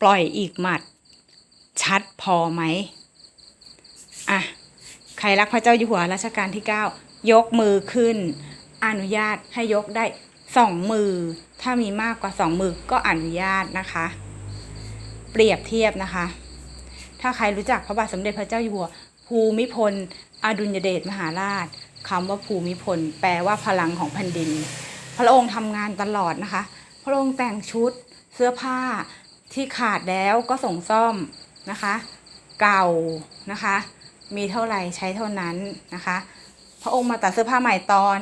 ปล่อยอีกหมัด ชัดพอไหมอะใครรักพระเจ้าอยู่หัวรัชกาลที่ 9 ยกมือขึ้น อนุญาตให้ยกได้สองมือ ถ้ามีมากกว่าสองมือก็อนุญาตนะคะ เปรียบเทียบนะคะ ถ้าใครรู้จักพระบาทสมเด็จพระเจ้าอยู่หัว ภูมิพล อดุลยเดชมหาราชคำว่าภูมิพล แปลว่าพลังของแผ่นดิน พระองค์ทำงานตลอดนะคะ พระองค์แต่งชุดเสื้อผ้า ที่ขาดแล้วก็ส่งซ่อมนะคะ เก่านะคะ มีเท่าไหร่ใช้เท่านั้นนะคะ พระองค์มาตัดเสื้อผ้าใหม่ตอน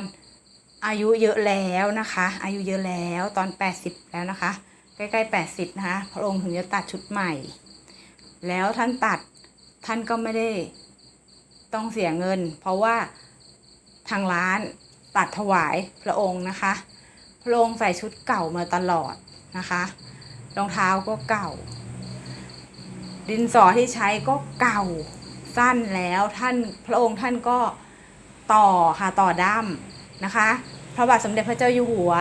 อายุเยอะแล้วนะคะ อายุเยอะแล้วตอน 80 แล้วนะคะ ใกล้ๆ 80 นะคะ พระองค์ถึงจะตัดชุดใหม่ แล้วท่านตัดท่านก็ไม่ได้ต้องเสียเงิน เพราะว่าทางร้านตัดถวายพระองค์นะคะ พระองค์ใส่ชุดเก่ามาตลอดนะคะ รองเท้าก็เก่า ดินสอที่ใช้ก็เก่าสั้นแล้วท่านพระองค์ท่านก็ต่อค่ะต่อด้ามนะคะพระบาทสมเด็จพระเจ้าอยู่หัว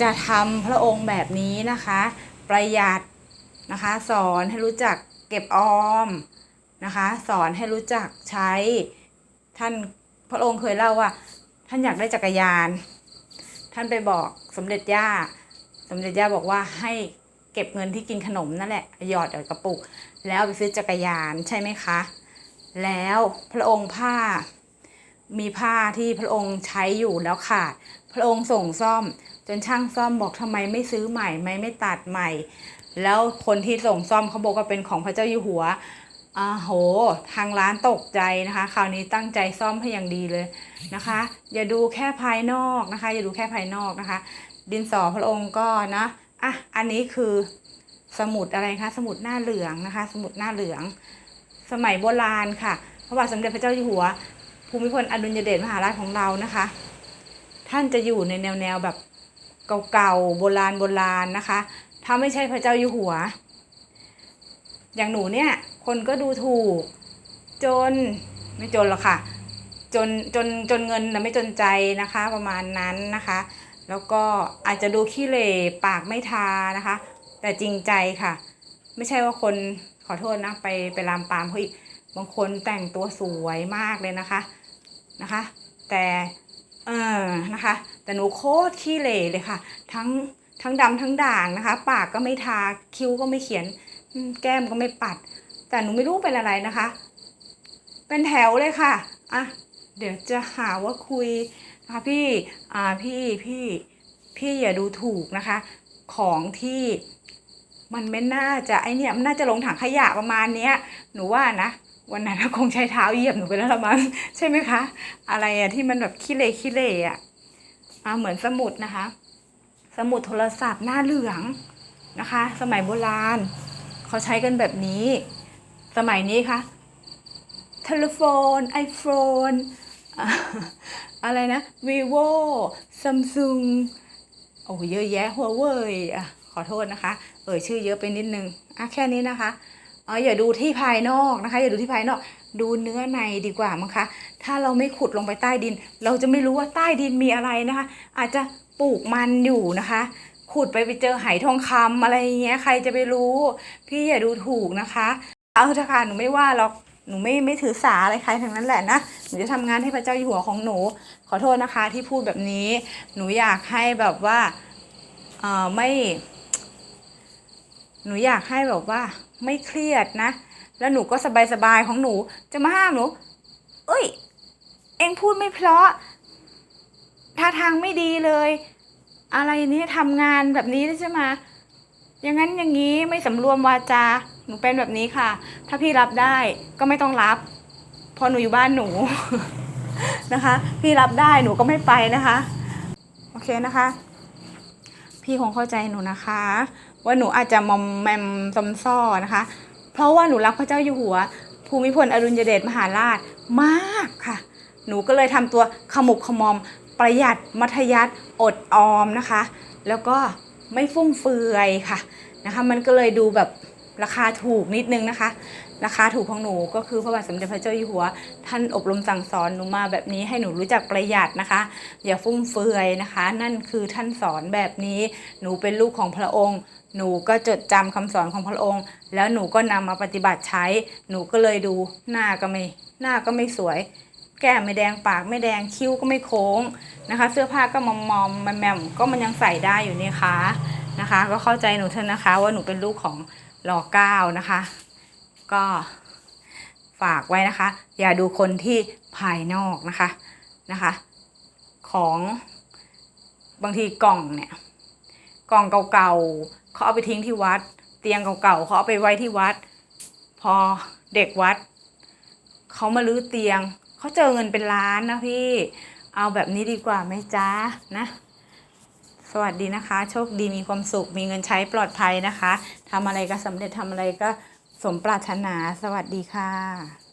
จะทำพระองค์แบบนี้นะคะ ประหยัดนะคะ สอนให้รู้จักเก็บออมนะคะ สอนให้รู้จักใช้ ท่านพระองค์เคยเล่าว่า ท่านอยากได้จักรยาน ท่านไปบอกสมเด็จย่า สมเด็จย่าบอกว่าให้ เก็บเงินที่กินขนมนั่นแหละหยอดหยอดกระปุก แล้วไปซื้อจักรยานใช่ไหมคะ แล้วพระองค์ผ้า มีผ้าที่พระองค์ใช้อยู่แล้วขาด พระองค์ส่งซ่อม จนช่างซ่อมบอกทำไมไม่ซื้อใหม่ไม่ไม่ตัดใหม่ แล้วคนที่ส่งซ่อมเขาบอกว่าเป็นของพระเจ้าอยู่หัวอ่าโห ทางร้านตกใจนะคะ คราวนี้ตั้งใจซ่อมให้อย่างดีเลยนะคะ อย่าดูแค่ภายนอกนะคะ อย่าดูแค่ภายนอกนะคะ ดินสอพระองค์ก็นะ อะอันนี้คือสมุดอะไรคะ สมุดหน้าเหลืองนะคะ สมุดหน้าเหลือง สมัยโบราณค่ะพระบาทสมเด็จพระเจ้าอยู่หัว ภูมิพลอดุลยเดชมหาราชของเรานะคะ ท่านจะอยู่ในแนวแนวแบบเก่าๆโบราณโบราณนะคะ ถ้าไม่ใช่พระเจ้าอยู่หัว อย่างหนูเนี่ย คนก็ดูถูก จนไม่จนหรอกค่ะ จนจนจนเงินนะไม่จนใจนะคะ ประมาณนั้นนะคะ แล้วก็อาจจะดูขี้เหร่ปากไม่ทานะคะ แต่จริงใจค่ะ ไม่ใช่ว่าคนขอโทษนะไปไปลามปามเขาอีกบางคนแต่งตัวสวยมากเลยนะคะนะคะ แต่เออนะคะ แต่หนูโคตรขี้เหร่เลยค่ะ ทั้งทั้งดำทั้งด่างนะคะ ปากก็ไม่ทาคิ้วก็ไม่เขียนแก้มก็ไม่ปัด แต่หนูไม่รู้เป็นอะไรนะคะ เป็นแถวเลยค่ะอะเดี๋ยวจะหาว่าคุย นะคะพี่อ่าพี่พี่พี่อย่าดูถูกนะคะ ของที่มันไม่น่าจะไอเนี่ยมันน่าจะลงถังขยะประมาณเนี้ยหนูว่านะวันนั้นคงใช้เท้าเหยียบหนูไปแล้วละมั้งใช่ไหมคะ อะไรอะที่มันแบบขี้เละขี้เละอะอ่าเหมือนสมุดนะคะ สมุดโทรศัพท์หน้าเหลืองนะคะ สมัยโบราณเขาใช้กันแบบนี้ สมัยนี้คะโทรโฟน iPhone อะ อะไรนะ vivo Samsung โอ้โหเยอะแยะหัวเว่ยอะขอโทษนะคะ เอ่ยชื่อเยอะไปนิดนึงอะแค่นี้นะคะเอออย่าดูที่ภายนอกนะคะ อย่าดูที่ภายนอก ดูเนื้อในดีกว่ามั้งคะ ถ้าเราไม่ขุดลงไปใต้ดิน เราจะไม่รู้ว่าใต้ดินมีอะไรนะคะ อาจจะปลูกมันอยู่นะคะ ขุดไปไปเจอไหทองคำอะไรอย่างเงี้ย ใครจะไปรู้ พี่อย่าดูถูกนะคะ เอาเถอะค่ะหนูไม่ว่าหรอก หนูไม่ไม่ถือสาอะไรใครทั้งนั้นแหละนะหนูจะทำงานให้พระเจ้าอยู่หัวของหนู ขอโทษนะคะที่พูดแบบนี้ หนูอยากให้แบบว่าเอ่อไม่ หนูอยากให้แบบว่า ไม่เครียดนะ แล้วหนูก็สบายๆของหนูจะมาห้ามหนู เอ้ย เองพูดไม่เพราะท่าทางไม่ดีเลย อะไรนี้ทำงานแบบนี้ใช่ไหมอย่างนั้นอย่างนี้ไม่สำรวมวาจา หนูเป็นแบบนี้ค่ะ ถ้าพี่รับได้ก็ไม่ต้องรับเพราะหนูอยู่บ้านหนูนะคะ พี่รับได้หนูก็ไม่ไปนะคะ โอเคนะคะ พี่คงเข้าใจหนูนะคะ ว่าหนูอาจจะมอมแมมซมซ่อนะคะ เพราะว่าหนูรักพระเจ้าอยู่หัว ภูมิพลอดุลยเดชมหาราชมากค่ะ หนูก็เลยทำตัวขมุกขมอมประหยัดมัธยัติอดออมนะคะ แล้วก็ไม่ฟุ่มเฟือยค่ะนะคะ มันก็เลยดูแบบ ราคาถูกนิดนึงนะคะ ราคาถูกของหนูก็คือพระบาทสมเด็จพระเจ้าอยู่หัว ท่านอบรมสั่งสอนหนูมาแบบนี้ให้หนูรู้จักประหยัดนะคะ อย่าฟุ่มเฟือยนะคะ นั่นคือท่านสอนแบบนี้ หนูเป็นลูกของพระองค์ หนูก็จดจำคำสอนของพระองค์ แล้วหนูก็นำมาปฏิบัติใช้ หนูก็เลยดูหน้าก็ไม่หน้าก็ไม่สวย แก้มไม่แดงปากไม่แดงคิ้วก็ไม่โค้งนะคะ เสื้อผ้าก็มอมมอมแมมก็มันยังใส่ได้อยู่นี่คะนะคะ ก็เข้าใจหนูเถอะนะคะ ว่าหนูเป็นลูกของ รอเก้านะคะ ก็ฝากไว้นะคะ อย่าดูคนที่ภายนอกนะคะนะคะ ของบางทีกล่องเนี่ยกล่องเก่าๆเขาเอาไปทิ้งที่วัด เตียงเก่าๆเขาเอาไปไว้ที่วัด พอเด็กวัดเขามาลื้อเตียงเขาเจอเงินเป็นล้านนะพี่ เอาแบบนี้ดีกว่าไหมจ๊ะนะ สวัสดีนะคะ โชคดีมีความสุข มีเงินใช้ปลอดภัยนะคะทำอะไรก็สำเร็จทำอะไรก็สมปรารถนา สวัสดีค่ะ